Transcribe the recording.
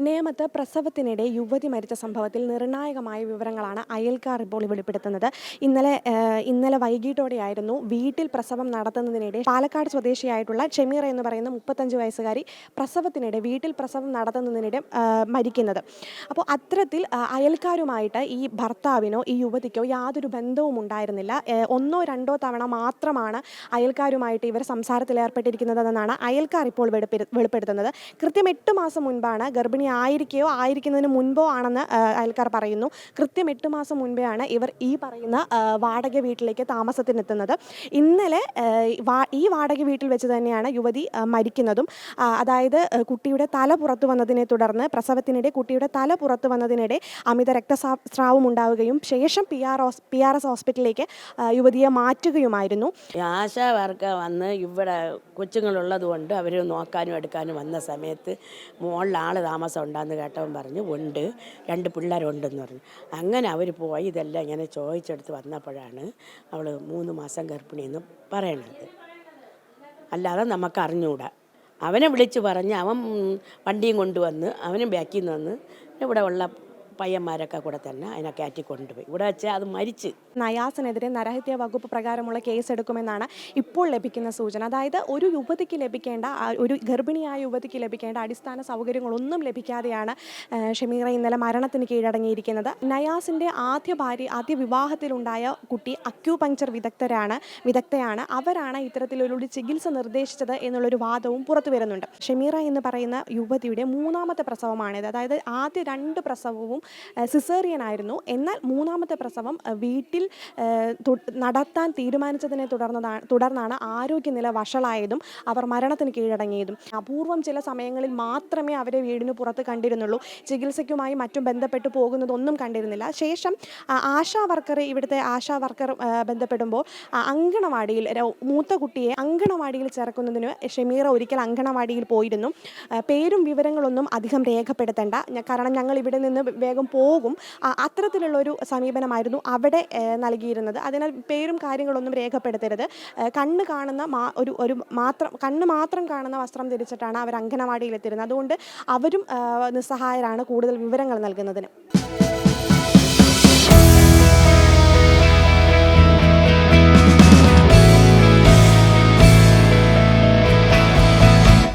നേമത്ത് പ്രസവത്തിനിടെ യുവതി മരിച്ച സംഭവത്തിൽ നിർണായകമായ വിവരങ്ങളാണ് അയൽക്കാർ ഇപ്പോൾ വെളിപ്പെടുത്തുന്നത്. ഇന്നലെ ഇന്നലെ വൈകിട്ടോടെയായിരുന്നു വീട്ടിൽ പ്രസവം നടത്തുന്നതിനിടെ പാലക്കാട് സ്വദേശിയായിട്ടുള്ള ഷെമീറ എന്ന് പറയുന്ന മുപ്പത്തഞ്ച് വയസ്സുകാരി പ്രസവത്തിനിടെ വീട്ടിൽ പ്രസവം നടത്തുന്നതിനിടെ മരിക്കുന്നത്. അപ്പോൾ അത്തരത്തിൽ അയൽക്കാരുമായിട്ട് ഈ ഭർത്താവിനോ ഈ യുവതിക്കോ യാതൊരു ബന്ധവും ഉണ്ടായിരുന്നില്ല. ഒന്നോ രണ്ടോ തവണ മാത്രമാണ് അയൽക്കാരുമായിട്ട് ഇവർ സംസാരത്തിൽ ഏർപ്പെട്ടിരിക്കുന്നതെന്നാണ് അയൽക്കാർ ഇപ്പോൾ വെളിപ്പെടു- വെളിപ്പെടുത്തുന്നത്. കൃത്യം എട്ട് മാസം മുൻപാണ് ഗർഭിണി ആയിരിക്കുകയോ ആയിരിക്കുന്നതിന് മുൻപോ ആണെന്ന് അയൽക്കാർ പറയുന്നു. കൃത്യം എട്ട് മാസം മുൻപേ ആണ് ഇവർ ഈ പറയുന്ന വാടക വീട്ടിലേക്ക് താമസത്തിനെത്തുന്നത്. ഇന്നലെ ഈ വാടക വീട്ടിൽ വെച്ച് തന്നെയാണ് യുവതി മരിക്കുന്നതും. അതായത് കുട്ടിയുടെ തല പുറത്തു വന്നതിനെ തുടർന്ന് പ്രസവത്തിനിടെ കുട്ടിയുടെ തല പുറത്തു വന്നതിനിടെ അമിത രക്തസ്രാവം ഉണ്ടാവുകയും ശേഷം P R P R S ഹോസ്പിറ്റലിലേക്ക് യുവതിയെ മാറ്റുകയുമായിരുന്നു. ഈ ആശാ വർക്കർ വന്ന് ഇവിടെ കൊച്ചുങ്ങളുള്ളത് കൊണ്ട് അവർ നോക്കാനും എടുക്കാനും വന്ന സമയത്ത് മുകളിൽ ആൾ താമസം ഉണ്ടെന്ന് കേട്ടവൻ പറഞ്ഞു ഉണ്ട് രണ്ട് പിള്ളേരുണ്ടെന്ന് പറഞ്ഞു. അങ്ങനെ അവർ പോയി ഇതെല്ലാം ഇങ്ങനെ ചോദിച്ചെടുത്ത് വന്നപ്പോഴാണ് അവൾ മൂന്ന് മാസം ഗർഭിണിയെന്ന് പറയണത്. അല്ലാതെ നമുക്ക് അറിഞ്ഞുകൂടാ അവനെ വിളിച്ച് പറഞ്ഞ് അവൻ വണ്ടിയും കൊണ്ടുവന്ന് അവനും ബാക്കിൽ നിന്ന് വന്ന് ഇവിടെ ഉള്ള പയ്യന്മാരൊക്കെ കൂടെ തന്നെ അതിനെ കയറ്റി കൊണ്ടുപോയി. ഇവിടെ വെച്ചാൽ അത് മരിച്ച്. നയാസിനെതിരെ നരഹത്യ വകുപ്പ് പ്രകാരമുള്ള കേസെടുക്കുമെന്നാണ് ഇപ്പോൾ ലഭിക്കുന്ന സൂചന. അതായത് ഒരു യുവതിക്ക് ലഭിക്കേണ്ട ഒരു ഗർഭിണിയായ യുവതിക്ക് ലഭിക്കേണ്ട അടിസ്ഥാന സൗകര്യങ്ങളൊന്നും ലഭിക്കാതെയാണ് ഷമീറ ഇന്നലെ മരണത്തിന് കീഴടങ്ങിയിരിക്കുന്നത്. നയാസിന്റെ ആദ്യ ഭാര്യ ആദ്യ വിവാഹത്തിലുണ്ടായ കുട്ടി അക്യൂപങ്ചർ വിദഗ്ധരാണ് വിദഗ്ധയാണ്. അവരാണ് ഇത്തരത്തിലൊരു ചികിത്സ നിർദ്ദേശിച്ചത് എന്നുള്ളൊരു വാദവും പുറത്തു വരുന്നുണ്ട്. ഷമീറ എന്ന് പറയുന്ന യുവതിയുടെ മൂന്നാമത്തെ പ്രസവമാണിത്. അതായത് ആദ്യ രണ്ട് പ്രസവവും സിസേറിയൻ ആയിരുന്നു എന്നാൽ മൂന്നാമത്തെ പ്രസവം വീട്ടിൽ നടത്താൻ തീരുമാനിച്ചതിനെ തുടർന്നതാണ് തുടർന്നാണ് ആരോഗ്യനില വഷളായതും അവർ മരണത്തിന് കീഴടങ്ങിയതും. അപൂർവം ചില സമയങ്ങളിൽ മാത്രമേ അവരെ വീടിന് പുറത്ത് കണ്ടിരുന്നുള്ളൂ. ചികിത്സയ്ക്കുമായി മറ്റും ബന്ധപ്പെട്ട് പോകുന്നതൊന്നും കണ്ടിരുന്നില്ല. ശേഷം ആശാ വർക്കർ ഇവിടുത്തെ ആശാ വർക്കർ ബന്ധപ്പെടുമ്പോൾ അങ്കണവാടിയിൽ മൂത്ത കുട്ടിയെ അങ്കണവാടിയിൽ ചേർക്കുന്നതിന് ഷമീറ ഒരിക്കൽ അങ്കണവാടിയിൽ പോയിരുന്നു. പേരും വിവരങ്ങളൊന്നും അധികം രേഖപ്പെടുത്തേണ്ട. കാരണം ഞങ്ങൾ ഇവിടെ നിന്ന് വേഗം പോകും. അത്തരത്തിലുള്ള ഒരു സമീപനമായിരുന്നു അവിടെ നൽകിയിരുന്നത്. അതിനാൽ പേരും കാര്യങ്ങളൊന്നും രേഖപ്പെടുത്തരുത്. കണ്ണ് കാണുന്ന ഒരു ഒരു മാത്രം കണ്ണ് മാത്രം കാണുന്ന വസ്ത്രം ധരിച്ചിട്ടാണ് അവർ അംഗനവാടിയിലെത്തിയിരുന്നത്. അതുകൊണ്ട് അവരും നിസ്സഹായരാണ് കൂടുതൽ വിവരങ്ങൾ നൽകുന്നതിന്.